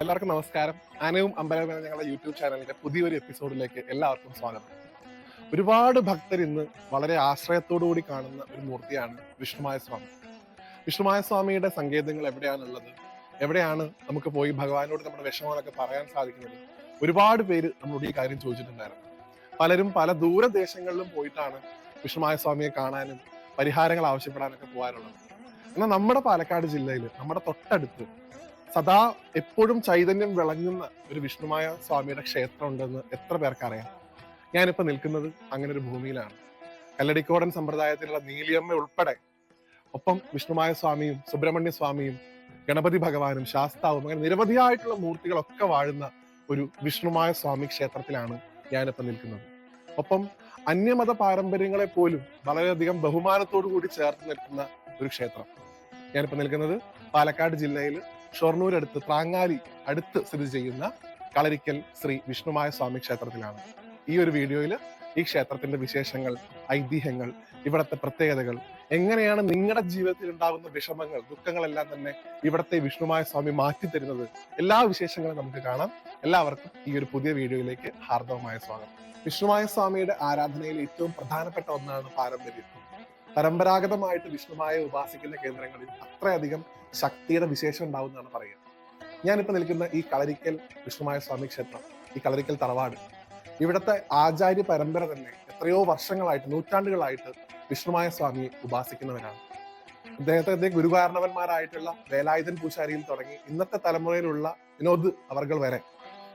എല്ലാവർക്കും നമസ്കാരം. അനവും അമ്പലവും ഞങ്ങളുടെ യൂട്യൂബ് ചാനലിന്റെ പുതിയൊരു എപ്പിസോഡിലേക്ക് എല്ലാവർക്കും സ്വാഗതം. ഒരുപാട് ഭക്തർ ഇന്ന് വളരെ ആശ്രയത്തോടു കൂടി കാണുന്ന ഒരു മൂർത്തിയാണ് വിഷ്ണുമായ സ്വാമി. വിഷ്ണുമായ സ്വാമിയുടെ സങ്കേതങ്ങൾ എവിടെയാണുള്ളത്? എവിടെയാണ് നമുക്ക് പോയി ഭഗവാനോട് നമ്മുടെ വിഷമങ്ങളൊക്കെ പറയാൻ സാധിക്കുന്നത്? ഒരുപാട് പേര് നമ്മളോട് ഈ കാര്യം ചോദിച്ചിട്ടുണ്ടായിരുന്നു. പലരും പല ദൂരദേശങ്ങളിലും പോയിട്ടാണ് വിഷ്ണുമായ സ്വാമിയെ കാണാനും പരിഹാരങ്ങൾ ആവശ്യപ്പെടാനൊക്കെ പോകാറുള്ളത്. എന്നാൽ നമ്മുടെ പാലക്കാട് ജില്ലയിൽ നമ്മുടെ തൊട്ടടുത്ത് സദാ എപ്പോഴും ചൈതന്യം വിളങ്ങുന്ന ഒരു വിഷ്ണുമായ സ്വാമിയുടെ ക്ഷേത്രം ഉണ്ടെന്ന് എത്ര പേർക്കറിയാം? ഞാനിപ്പോൾ ഞാനിപ്പോ നിൽക്കുന്നത് അങ്ങനെ ഒരു ഭൂമിയിലാണ്. കല്ലടിക്കോടൻ സമ്പ്രദായത്തിലുള്ള നീലിയമ്മ ഉൾപ്പെടെ. ഒപ്പം വിഷ്ണുമായ സ്വാമിയും സുബ്രഹ്മണ്യ സ്വാമിയും ഗണപതി ഭഗവാനും ശാസ്താവും അങ്ങനെ നിരവധിയായിട്ടുള്ള മൂർത്തികളൊക്കെ വാഴുന്ന ഒരു വിഷ്ണുമായ സ്വാമി ക്ഷേത്രത്തിലാണ് ഞാനിപ്പോൾ നിൽക്കുന്നത്. ഒപ്പം അന്യമത പാരമ്പര്യങ്ങളെ പോലും വളരെയധികം ബഹുമാനത്തോടു കൂടി ചേർത്ത് നിൽക്കുന്ന ഒരു ക്ഷേത്രം ഞാനിപ്പോൾ നിൽക്കുന്നത് പാലക്കാട് ജില്ലയിൽ ഷൊർണൂർ പ്രാങ്ങാലി അടുത്ത് സ്ഥിതി ചെയ്യുന്ന കളരിക്കൽ ശ്രീ വിഷ്ണുമായ സ്വാമി ക്ഷേത്രത്തിലാണ്. ഈ ഒരു വീഡിയോയിൽ ഈ ക്ഷേത്രത്തിന്റെ വിശേഷങ്ങൾ ഐതിഹ്യങ്ങൾ ഇവിടുത്തെ പ്രത്യേകതകൾ എങ്ങനെയാണ് നിങ്ങളുടെ ജീവിതത്തിൽ ഉണ്ടാകുന്ന വിഷമങ്ങൾ ദുഃഖങ്ങളെല്ലാം തന്നെ ഇവിടുത്തെ വിഷ്ണുമായ സ്വാമി മാറ്റി തരുന്നത്? എല്ലാ വിശേഷങ്ങളും നമുക്ക് കാണാം. എല്ലാവർക്കും ഈ ഒരു പുതിയ വീഡിയോയിലേക്ക് ഹാർദവമായ സ്വാഗതം. വിഷ്ണുമായ സ്വാമിയുടെ ആരാധനയിൽ ഏറ്റവും പ്രധാനപ്പെട്ട ഒന്നാണ് പാരമ്പര്യം. പരമ്പരാഗതമായിട്ട് വിഷ്ണുമായ ഉപാസിക്കുന്ന കേന്ദ്രങ്ങളിൽ അത്രയധികം ശക്തിയുടെ വിശേഷം ഉണ്ടാവുന്നതാണ് പറയുക. ഞാനിപ്പോൾ നിൽക്കുന്ന ഈ കളരിക്കൽ വിഷ്ണുമായ സ്വാമി ക്ഷേത്രം ഈ കളരിക്കൽ തറവാട് ഇവിടുത്തെ ആചാര്യ പരമ്പര തന്നെ എത്രയോ വർഷങ്ങളായിട്ട് നൂറ്റാണ്ടുകളായിട്ട് വിഷ്ണുമായ സ്വാമിയെ ഉപാസിക്കുന്നവരാണ്. അദ്ദേഹത്തെ അദ്ദേഹം ഗുരുകാരണവന്മാരായിട്ടുള്ള വേലായുധൻ പൂശാരിയിൽ തുടങ്ങി ഇന്നത്തെ തലമുറയിലുള്ള വിനോദ് അവർകൾ വരെ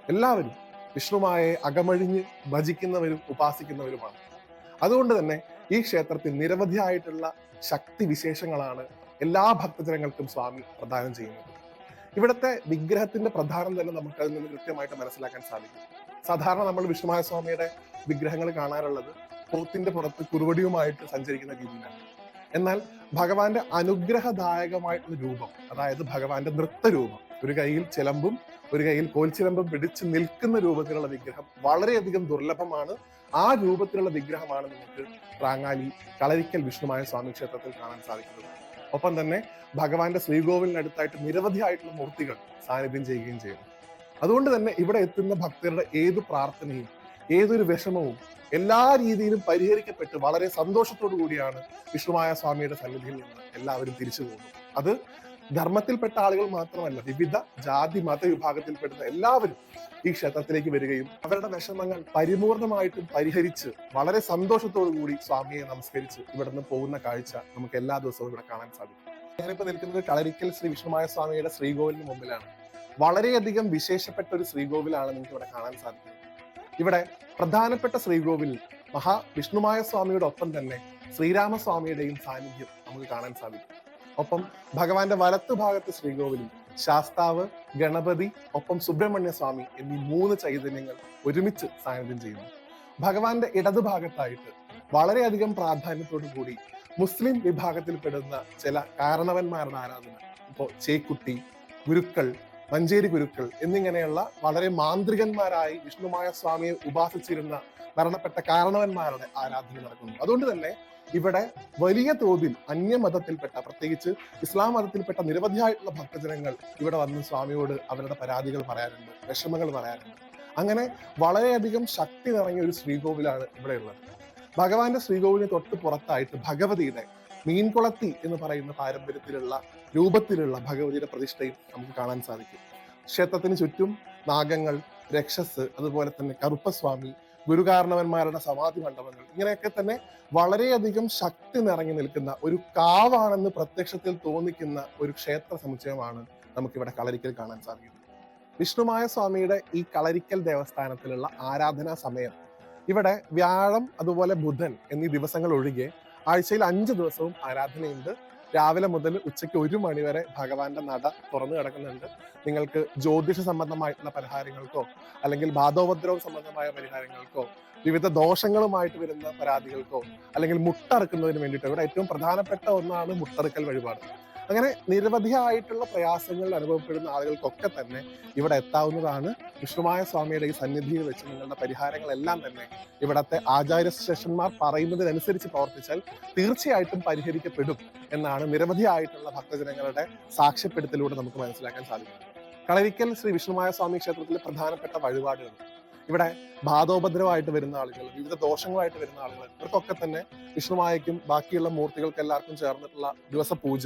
എല്ലാവരും വിഷ്ണുമായെ അകമഴിഞ്ഞ് ഭജിക്കുന്നവരും ഉപാസിക്കുന്നവരുമാണ്. അതുകൊണ്ട് തന്നെ ഈ ക്ഷേത്രത്തിൽ നിരവധിയായിട്ടുള്ള ശക്തി വിശേഷങ്ങളാണ് എല്ലാ ഭക്തജനങ്ങൾക്കും സ്വാമി പ്രദാനം ചെയ്യുന്നത്. ഇവിടുത്തെ വിഗ്രഹത്തിന്റെ പ്രധാനം തന്നെ നമുക്ക് അതിൽ നിന്ന് കൃത്യമായിട്ട് മനസ്സിലാക്കാൻ സാധിക്കും. സാധാരണ നമ്മൾ വിഷ്ണുമായ സ്വാമിയുടെ വിഗ്രഹങ്ങൾ കാണാറുള്ളത് പോത്തിന്റെ പുറത്ത് കുറുവടിയുമായിട്ട് സഞ്ചരിക്കുന്ന രീതിയിലാണ്. എന്നാൽ ഭഗവാന്റെ അനുഗ്രഹദായകമായിട്ടുള്ള രൂപം അതായത് ഭഗവാന്റെ നൃത്തരൂപം ഒരു കയ്യിൽ ചിലമ്പും ഒരു കയ്യിൽ കോൽച്ചിലമ്പും പിടിച്ച് നിൽക്കുന്ന രൂപത്തിലുള്ള വിഗ്രഹം വളരെയധികം ദുർലഭമാണ്. ആ രൂപത്തിലുള്ള വിഗ്രഹമാണ് നിങ്ങൾക്ക് റാങ്ങാലി കളരിക്കൽ വിഷ്ണുമായ സ്വാമി ക്ഷേത്രത്തിൽ കാണാൻ സാധിക്കുന്നത്. ഒപ്പം തന്നെ ഭഗവാന്റെ ശ്രീകോവിലിനടുത്തായിട്ട് നിരവധിയായിട്ടുള്ള മൂർത്തികൾ സാന്നിധ്യം ചെയ്യുകയും ചെയ്യുന്നു. അതുകൊണ്ട് തന്നെ ഇവിടെ എത്തുന്ന ഭക്തരുടെ ഏത് പ്രാർത്ഥനയും ഏതൊരു വിഷമവും എല്ലാ രീതിയിലും പരിഹരിക്കപ്പെട്ട് വളരെ സന്തോഷത്തോടു കൂടിയാണ് വിഷ്ണുമായ സ്വാമിയുടെ സന്നിധിയിൽ നിന്ന് എല്ലാവരും തിരിച്ചു പോകുന്നത്. അത് ധർമ്മത്തിൽപ്പെട്ട ആളുകൾ മാത്രമല്ല വിവിധ ജാതി മത വിഭാഗത്തിൽപ്പെടുന്ന എല്ലാവരും ഈ ക്ഷേത്രത്തിലേക്ക് വരികയും അവരുടെ വിഷമങ്ങൾ പരിപൂർണമായിട്ടും പരിഹരിച്ച് വളരെ സന്തോഷത്തോടു കൂടി സ്വാമിയെ നമസ്കരിച്ച് ഇവിടുന്ന് പോകുന്ന കാഴ്ച നമുക്ക് എല്ലാ ദിവസവും ഇവിടെ കാണാൻ സാധിക്കും. ഞാനിപ്പോ നിൽക്കുന്നത് കളരിക്കൽ ശ്രീ വിഷ്ണുമായ സ്വാമിയുടെ ശ്രീകോവിലിന് മുമ്പിലാണ്. വളരെയധികം വിശേഷപ്പെട്ട ഒരു ശ്രീകോവിലാണ് നിങ്ങൾക്ക് ഇവിടെ കാണാൻ സാധിക്കുന്നത്. ഇവിടെ പ്രധാനപ്പെട്ട ശ്രീകോവിൽ മഹാ വിഷ്ണുമായ സ്വാമിയുടെ ഒപ്പം തന്നെ ശ്രീരാമസ്വാമിയുടെയും സാന്നിധ്യം നമുക്ക് കാണാൻ സാധിക്കും. ഒപ്പം ഭഗവാന്റെ വലത്തു ഭാഗത്ത് ശ്രീകോവിലും ശാസ്താവ് ഗണപതി ഒപ്പം സുബ്രഹ്മണ്യ സ്വാമി എന്നീ മൂന്ന് ചൈതന്യങ്ങൾ ഒരുമിച്ച് സാന്നിധ്യം ചെയ്യുന്നു. ഭഗവാന്റെ ഇടതുഭാഗത്തായിട്ട് വളരെയധികം പ്രാധാന്യത്തോടു കൂടി മുസ്ലിം വിഭാഗത്തിൽപ്പെടുന്ന ചില കാരണവന്മാരുടെ ആരാധന. ഇപ്പോ ചേക്കുട്ടി ഗുരുക്കൾ മഞ്ചേരി ഗുരുക്കൾ എന്നിങ്ങനെയുള്ള വളരെ മാന്ത്രികന്മാരായി വിഷ്ണുമായ സ്വാമിയെ ഉപാസിച്ചിരുന്ന മരണപ്പെട്ട കാരണവന്മാരുടെ ആരാധന നടക്കുന്നു. അതുകൊണ്ട് തന്നെ ഇവിടെ വലിയ തോതിൽ അന്യമതത്തിൽപ്പെട്ട പ്രത്യേകിച്ച് ഇസ്ലാം മതത്തിൽപ്പെട്ട നിരവധിയായിട്ടുള്ള ഭക്തജനങ്ങൾ ഇവിടെ വന്ന് സ്വാമിയോട് അവരുടെ പരാതികൾ പറയാറുണ്ട് വിഷമങ്ങൾ പറയാറുണ്ട്. അങ്ങനെ വളരെയധികം ശക്തി നിറഞ്ഞ ഒരു ശ്രീകോവിലാണ് ഇവിടെ ഉള്ളത്. ഭഗവാന്റെ ശ്രീകോവിലിന് തൊട്ട് പുറത്തായിട്ട് ഭഗവതിയുടെ മീൻകുളത്തി എന്ന് പറയുന്ന പാരമ്പര്യത്തിലുള്ള രൂപത്തിലുള്ള ഭഗവതിയുടെ പ്രതിഷ്ഠയും നമുക്ക് കാണാൻ സാധിക്കും. ക്ഷേത്രത്തിന് ചുറ്റും നാഗങ്ങൾ രക്ഷസ് അതുപോലെ തന്നെ കറുപ്പസ്വാമി ഗുരുകാരണവന്മാരുടെ സമാധി മണ്ഡപങ്ങൾ. ഇങ്ങനെയൊക്കെ തന്നെ വളരെയധികം ശക്തി നിറഞ്ഞു നിൽക്കുന്ന ഒരു കാവാണെന്ന് പ്രത്യക്ഷത്തിൽ തോന്നിക്കുന്ന ഒരു ക്ഷേത്ര സമുച്ചയമാണ് നമുക്കിവിടെ കളരിക്കൽ കാണാൻ സാധിക്കുന്നത്. വിഷ്ണുമായ സ്വാമിയുടെ ഈ കളരിക്കൽ ദേവസ്ഥാനത്തിലുള്ള ആരാധനാ സമയം. ഇവിടെ വ്യാഴം അതുപോലെ ബുധൻ എന്നീ ദിവസങ്ങൾ ഒഴികെ ആഴ്ചയിൽ അഞ്ച് ദിവസവും ആരാധനയുണ്ട്. രാവിലെ മുതൽ ഉച്ചയ്ക്ക് ഒരു മണി വരെ ഭഗവാന്റെ നട തുറന്നു കിടക്കുന്നുണ്ട്. നിങ്ങൾക്ക് ജ്യോതിഷ സംബന്ധമായിട്ടുള്ള പരിഹാരങ്ങൾക്കോ അല്ലെങ്കിൽ ബാധോപദ്രവ സംബന്ധമായ പരിഹാരങ്ങൾക്കോ വിവിധ ദോഷങ്ങളുമായിട്ട് വരുന്ന പരാതികൾക്കോ അല്ലെങ്കിൽ മുട്ടറക്കുന്നതിന് വേണ്ടിയിട്ടോ ഇവിടെ ഏറ്റവും പ്രധാനപ്പെട്ട ഒന്നാണ് മുട്ടറുക്കൽ വഴിപാട്. അങ്ങനെ നിരവധിയായിട്ടുള്ള പ്രയാസങ്ങൾ അനുഭവപ്പെടുന്ന ആളുകൾക്കൊക്കെ തന്നെ ഇവിടെ എത്താവുന്നതാണ്. വിഷ്ണുമായ സ്വാമിയുടെ ഈ സന്നിധിയിൽ വെച്ച് നിങ്ങളുടെ പരിഹാരങ്ങളെല്ലാം തന്നെ ഇവിടത്തെ ആചാര്യ ശേഷന്മാർ പറയുന്നതിനനുസരിച്ച് പ്രവർത്തിച്ചാൽ തീർച്ചയായിട്ടും പരിഹരിക്കപ്പെടും എന്നാണ് നിരവധിയായിട്ടുള്ള ഭക്തജനങ്ങളുടെ സാക്ഷ്യപ്പെടുത്തലൂടെ നമുക്ക് മനസ്സിലാക്കാൻ സാധിക്കും കളരിക്കൽ ശ്രീ വിഷ്ണുമായ സ്വാമി ക്ഷേത്രത്തിലെ പ്രധാനപ്പെട്ട വഴിപാടുകൾ. ഇവിടെ ബാധോപദ്രവമായിട്ട് വരുന്ന ആളുകൾ വിവിധ ദോഷങ്ങളായിട്ട് വരുന്ന ആളുകൾ ഇവർക്കൊക്കെ തന്നെ വിഷ്ണുമായക്കും ബാക്കിയുള്ള മൂർത്തികൾക്ക് എല്ലാവർക്കും ചേർന്നിട്ടുള്ള ദിവസ പൂജ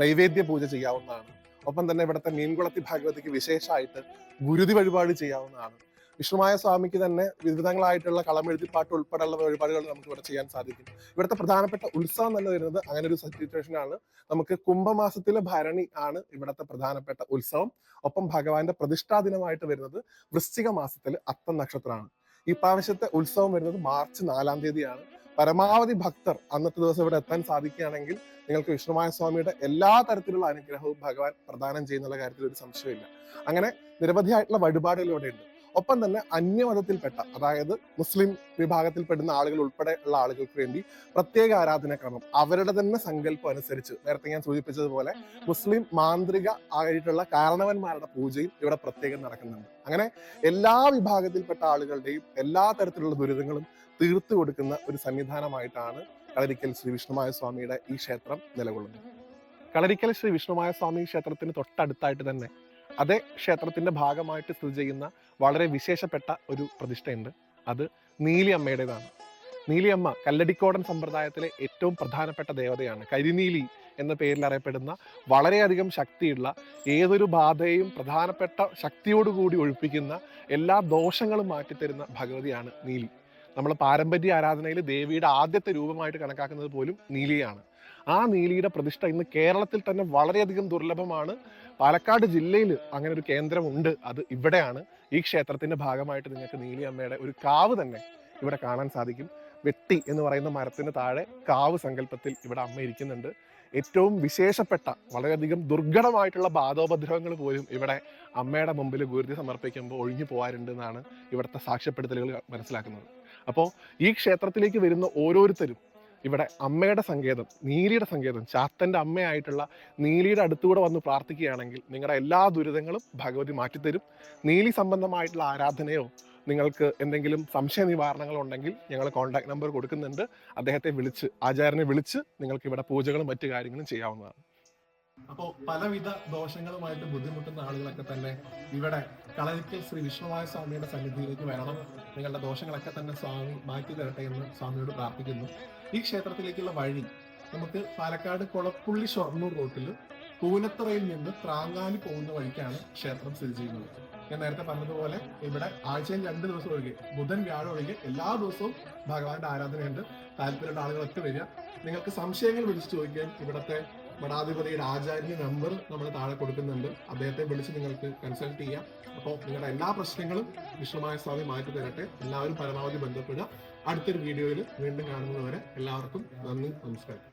നൈവേദ്യ പൂജ ചെയ്യാവുന്നതാണ്. ഒപ്പം തന്നെ ഇവിടുത്തെ മീൻകുളത്തി ഭാഗവതിക്ക് വിശേഷമായിട്ട് ഗുരുതി വഴിപാട് ചെയ്യാവുന്നതാണ്. വിഷ്ണുമായ സ്വാമിക്ക് തന്നെ വിവിധങ്ങളായിട്ടുള്ള കളമെഴുതിപ്പാട്ട് ഉൾപ്പെടെയുള്ള പരിപാടികൾ നമുക്ക് ഇവിടെ ചെയ്യാൻ സാധിക്കും. ഇവിടുത്തെ പ്രധാനപ്പെട്ട ഉത്സവം തന്നെ വരുന്നത് അങ്ങനെ ഒരു സിറ്റുവേഷൻ ആണ്. നമുക്ക് കുംഭമാസത്തിലെ ഭരണി ആണ് ഇവിടുത്തെ പ്രധാനപ്പെട്ട ഉത്സവം. ഒപ്പം ഭഗവാന്റെ പ്രതിഷ്ഠാ ദിനമായിട്ട് വരുന്നത് വൃശ്ചിക മാസത്തിലെ അത്തം നക്ഷത്രമാണ്. ഈ പ്രാവശ്യത്തെ ഉത്സവം വരുന്നത് മാർച്ച് നാലാം തീയതിയാണ്. പരമാവധി ഭക്തർ അന്നത്തെ ദിവസം ഇവിടെ എത്താൻ സാധിക്കുകയാണെങ്കിൽ നിങ്ങൾക്ക് വിഷ്ണുമായ സ്വാമിയുടെ എല്ലാ തരത്തിലുള്ള അനുഗ്രഹവും ഭഗവാൻ പ്രദാനം ചെയ്യുന്നുള്ള കാര്യത്തിൽ ഒരു സംശയമില്ല അങ്ങനെ നിരവധിയായിട്ടുള്ള വഴിപാടുകൾ ഇവിടെ ഉണ്ട് ഒപ്പം തന്നെ അന്യമതത്തിൽപ്പെട്ട അതായത് മുസ്ലിം വിഭാഗത്തിൽപ്പെടുന്ന ആളുകൾ ഉൾപ്പെടെ ഉള്ള ആളുകൾക്ക് വേണ്ടി പ്രത്യേക ആരാധനാക്രമം. അവരുടെ തന്നെ സങ്കല്പം അനുസരിച്ച് നേരത്തെ ഞാൻ സൂചിപ്പിച്ചതുപോലെ മുസ്ലിം മാന്ത്രിക ആയിട്ടുള്ള കാരണവന്മാരുടെ പൂജയും ഇവിടെ പ്രത്യേകം നടക്കുന്നുണ്ട്. അങ്ങനെ എല്ലാ വിഭാഗത്തിൽപ്പെട്ട ആളുകളുടെയും എല്ലാ തരത്തിലുള്ള ദുരിതങ്ങളും തീർത്തു കൊടുക്കുന്ന ഒരു സന്നിധാനമായിട്ടാണ് കളരിക്കൽ ശ്രീ വിഷ്ണുമായ സ്വാമിയുടെ ഈ ക്ഷേത്രം നിലകൊള്ളുന്നത്. കളരിക്കൽ ശ്രീ വിഷ്ണുമായ സ്വാമി ക്ഷേത്രത്തിന് തൊട്ടടുത്തായിട്ട് തന്നെ അതേ ക്ഷേത്രത്തിന്റെ ഭാഗമായിട്ട് സ്ഥിതി ചെയ്യുന്ന വളരെ വിശേഷപ്പെട്ട ഒരു പ്രതിഷ്ഠയുണ്ട്. അത് നീലിയമ്മയുടേതാണ്. നീലിയമ്മ കല്ലടിക്കോടൻ സമ്പ്രദായത്തിലെ ഏറ്റവും പ്രധാനപ്പെട്ട ദേവതയാണ്. കരിനീലി എന്ന പേരിൽ അറിയപ്പെടുന്ന വളരെയധികം ശക്തിയുള്ള ഏതൊരു ബാധയെയും പ്രധാനപ്പെട്ട ശക്തിയോടുകൂടി ഒഴിപ്പിക്കുന്ന എല്ലാ ദോഷങ്ങളും മാറ്റിത്തരുന്ന ഭഗവതിയാണ് നീലി. നമ്മൾ പാരമ്പര്യ ആരാധനയിൽ ദേവിയുടെ ആദ്യത്തെ രൂപമായിട്ട് കണക്കാക്കുന്നത് പോലും നീലിയാണ്. ആ നീലിയുടെ പ്രതിഷ്ഠ ഇന്ന് കേരളത്തിൽ തന്നെ വളരെയധികം ദുർലഭമാണ്. പാലക്കാട് ജില്ലയിൽ അങ്ങനെ ഒരു കേന്ദ്രമുണ്ട്. അത് ഇവിടെയാണ്. ഈ ക്ഷേത്രത്തിന്റെ ഭാഗമായിട്ട് നിങ്ങൾക്ക് നീലി അമ്മയുടെ ഒരു കാവ് തന്നെ ഇവിടെ കാണാൻ സാധിക്കും. വെട്ടി എന്ന് പറയുന്ന മരത്തിന് താഴെ കാവ് സങ്കല്പത്തിൽ ഇവിടെ അമ്മ ഇരിക്കുന്നുണ്ട്. ഏറ്റവും വിശേഷപ്പെട്ട വളരെയധികം ദുർഘടമായിട്ടുള്ള ബാധോപദ്രവങ്ങൾ പോലും ഇവിടെ അമ്മയുടെ മുമ്പിൽ ഗുരുതി സമർപ്പിക്കുമ്പോൾ ഒഴിഞ്ഞു പോകാറുണ്ട് എന്നാണ് ഇവിടുത്തെ സാക്ഷ്യപ്പെടുത്തലുകൾ മനസ്സിലാക്കുന്നത്. അപ്പോൾ ഈ ക്ഷേത്രത്തിലേക്ക് വരുന്ന ഓരോരുത്തരും ഇവിടെ അമ്മയുടെ സങ്കേതം നീലിയുടെ സങ്കേതം ചാത്തന്റെ അമ്മയായിട്ടുള്ള നീലിയുടെ അടുത്തുകൂടെ വന്ന് പ്രാർത്ഥിക്കുകയാണെങ്കിൽ നിങ്ങളുടെ എല്ലാ ദുരിതങ്ങളും ഭഗവതി മാറ്റിത്തരും. നീലി സംബന്ധമായിട്ടുള്ള ആരാധനയോ നിങ്ങൾക്ക് എന്തെങ്കിലും സംശയ നിവാരണങ്ങൾ ഉണ്ടെങ്കിൽ ഞങ്ങൾ കോൺടാക്ട് നമ്പർ കൊടുക്കുന്നുണ്ട്. അദ്ദേഹത്തെ വിളിച്ച് ആചാര്യനെ വിളിച്ച് നിങ്ങൾക്ക് ഇവിടെ പൂജകളും മറ്റു കാര്യങ്ങളും ചെയ്യാവുന്നതാണ്. അപ്പോൾ പലവിധ ദോഷങ്ങളുമായിട്ട് ബുദ്ധിമുട്ടുന്ന ആളുകളൊക്കെ തന്നെ ഇവിടെ കളരിക്കൽ ശ്രീ വിഷ്ണുവായ സ്വാമിയുടെ സന്നിധിയിലേക്ക് വരണം. നിങ്ങളുടെ ദോഷങ്ങളൊക്കെ തന്നെ സ്വാമി മാറ്റി തരട്ടെ എന്ന് സ്വാമിയോട് പ്രാർത്ഥിക്കുന്നു. ഈ ക്ഷേത്രത്തിലേക്കുള്ള വഴി നമുക്ക് പാലക്കാട് കൊളപ്പുള്ളി ഷൊർണൂർ റൂട്ടിൽ പൂനത്തറയിൽ നിന്ന് പ്രാങ്ങാലി പോകുന്ന വഴിക്കാണ് ക്ഷേത്രം സ്ഥിതി ചെയ്യുന്നത്. ഞാൻ നേരത്തെ പറഞ്ഞതുപോലെ ഇവിടെ ആഴ്ചയിൽ രണ്ട് ദിവസം ഒഴികെ ബുധൻ വ്യാഴം ഒഴികെ എല്ലാ ദിവസവും ഭഗവാന്റെ ആരാധനയുണ്ട്. താല്പര്യമുള്ള ആളുകളൊക്കെ വരിക. നിങ്ങൾക്ക് സംശയങ്ങൾ വിളിച്ചു ചോദിക്കാൻ ഇവിടുത്തെ മഠാധിപതിയുടെ ആചാര്യ നമ്പർ നമ്മൾ താഴെ കൊടുക്കുന്നുണ്ട്. അദ്ദേഹത്തെ വിളിച്ച് നിങ്ങൾക്ക് കൺസൾട്ട് ചെയ്യാം. അപ്പോൾ നിങ്ങളുടെ എല്ലാ പ്രശ്നങ്ങളും വിഷ്ണുമായ സ്വാമി മാറ്റി തരട്ടെ. എല്ലാവരും പരമാവധി ബന്ധപ്പെടുക. അടുത്തൊരു വീഡിയോയിൽ വീണ്ടും കാണുന്നതുവരെ എല്ലാവർക്കും നന്ദി നമസ്കാരം.